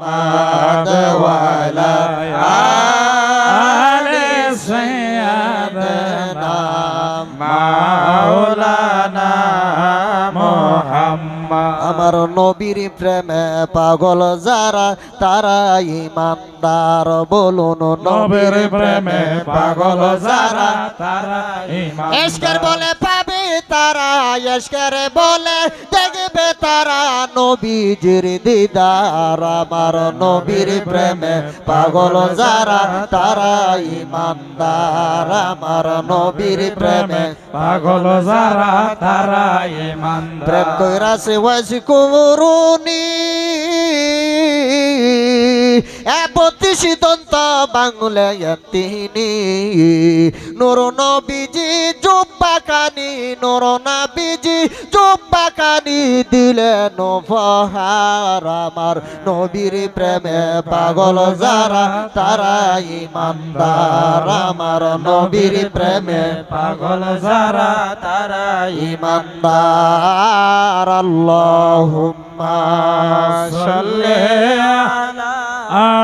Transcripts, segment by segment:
محمد وعلى آل سيدنا مولانا محمد আমার নবীর প্রেমে পাগল যারা তারা ইমানদার বলুন নবীর প্রেমে পাগল যারা তারা ইমান এসকের বলে পাবে তারা এসকের বলে, দেখবে তারা নবীজির দিদার, আমার নবীর প্রেমে পাগল যারা, তারা ইমানদার, আমার নবীর প্রেমে পাগল যারা, তারা ইমান প্রেম কইরা সে ওয়াজি কুমরুনি বত্রিশ দন্ত বাংলা তিনি। নুর নবীজি জুব্বা কানি নুর নবীজি জুব্বা কানি দিলেন উপহার। আমার নবীর প্রেমে পাগল যারা, তারা ইমানদার। আমার নবীর প্রেমে পাগল যারা, তারা ইমানদার। আল্লাহুম্মা সাল্লি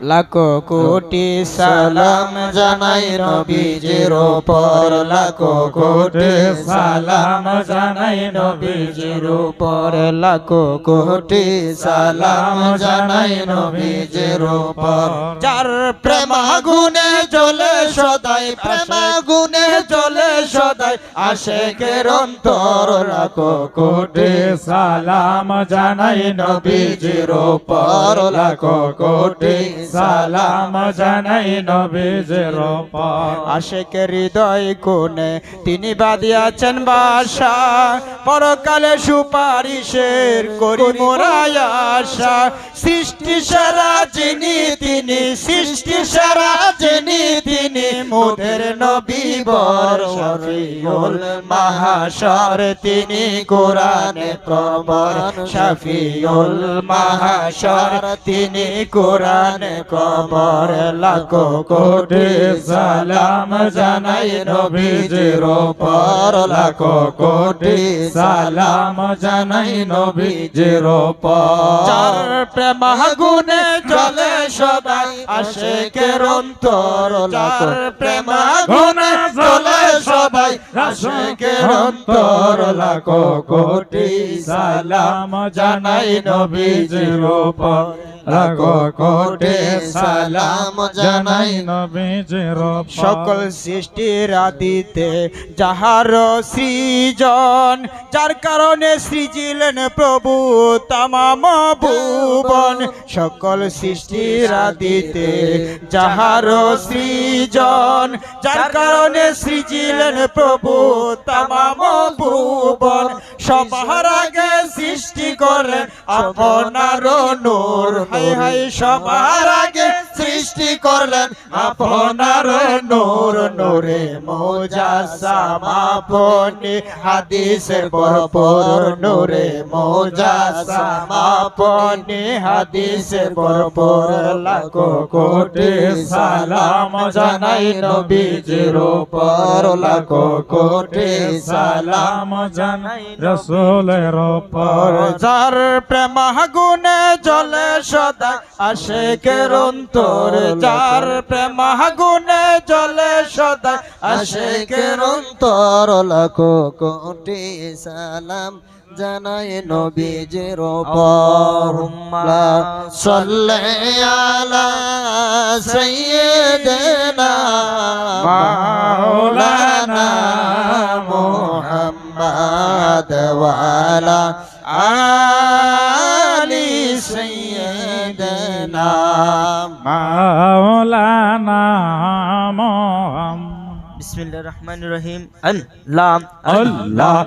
লাখো কোটি সালাম জানাই নবীজির উপর, লাখো কোটি সালাম জানাই নবীজির উপর, লাখো কোটি সালাম জানাই নবীজির উপর। যার প্রেম আগুনে জ্বলে সদাই প্রেম আগুনে জ্বলে আশেকের অন্তর লাখো কোটি সালাম জানাই নবীজির উপর। লাখো কোটি সালাম জানাই নবীজির উপর। আশেকের হৃদয় কোণে তিনি বাদিয়াছেন বাসা। পরকালে সুপারিশের করি মোরাই আশা। সৃষ্টি সারা যিনি তিনি, সৃষ্টি সারা যিনি তিনি। মোদের নবী বর শফিউল মাহাশর, তিনি কোরআনে প্রবর শফিউল মাহাশর, তিনি কোরআনে কবর। লাখো কোটি সালাম জানাই নবীজির উপর লাখো কোটি সালাম জানাই নবীজির উপর চার প্রেম গুনে চলে সদাই আশেকের চার প্রেম গুনে চলে সবাই। আশেকের অন্তর লাখো কোটি সালাম জানাই নবীজির উপর। লাখো কোটি সালাম জানাই নবীজির সকল সৃষ্টির আদিতে যাহার সৃজন যার কারণে সৃজিলেন প্রভু তামাম ভুবন। সকল সৃষ্টির আদিতে যাহার সৃজন যার কারণে সৃজিলেন প্রভু তামাম ভুবন। সবার আগে সৃষ্টি করে আপনার নূর। হাই হাই সবার সৃষ্টি করলেন। আপনার নূর, নূরে মোজাসাম আপনি হাদিসের ভরপুর নূরে মোজাসাম আপনি হাদিসের ভরপুর লাখো কোটি সালাম জানাই নবীজির উপর। লাখো কোটি সালাম জানাই রসুলের উপর। যার প্রেম গুনে জলে সদা আশেকের অন্তর। যার প্রেম গুনে জলে সদা আশেকের অন্তর লাখো কোটি সালাম জানাই নবীজির উপর লা সাল্লি আলা সাইয়্যিদিনা মাওলানা মুহাম্মদ ওয়া মাওলানা বিসমিল্লাহির রহমানির রহিম। আল্লাহ আল্লাহ।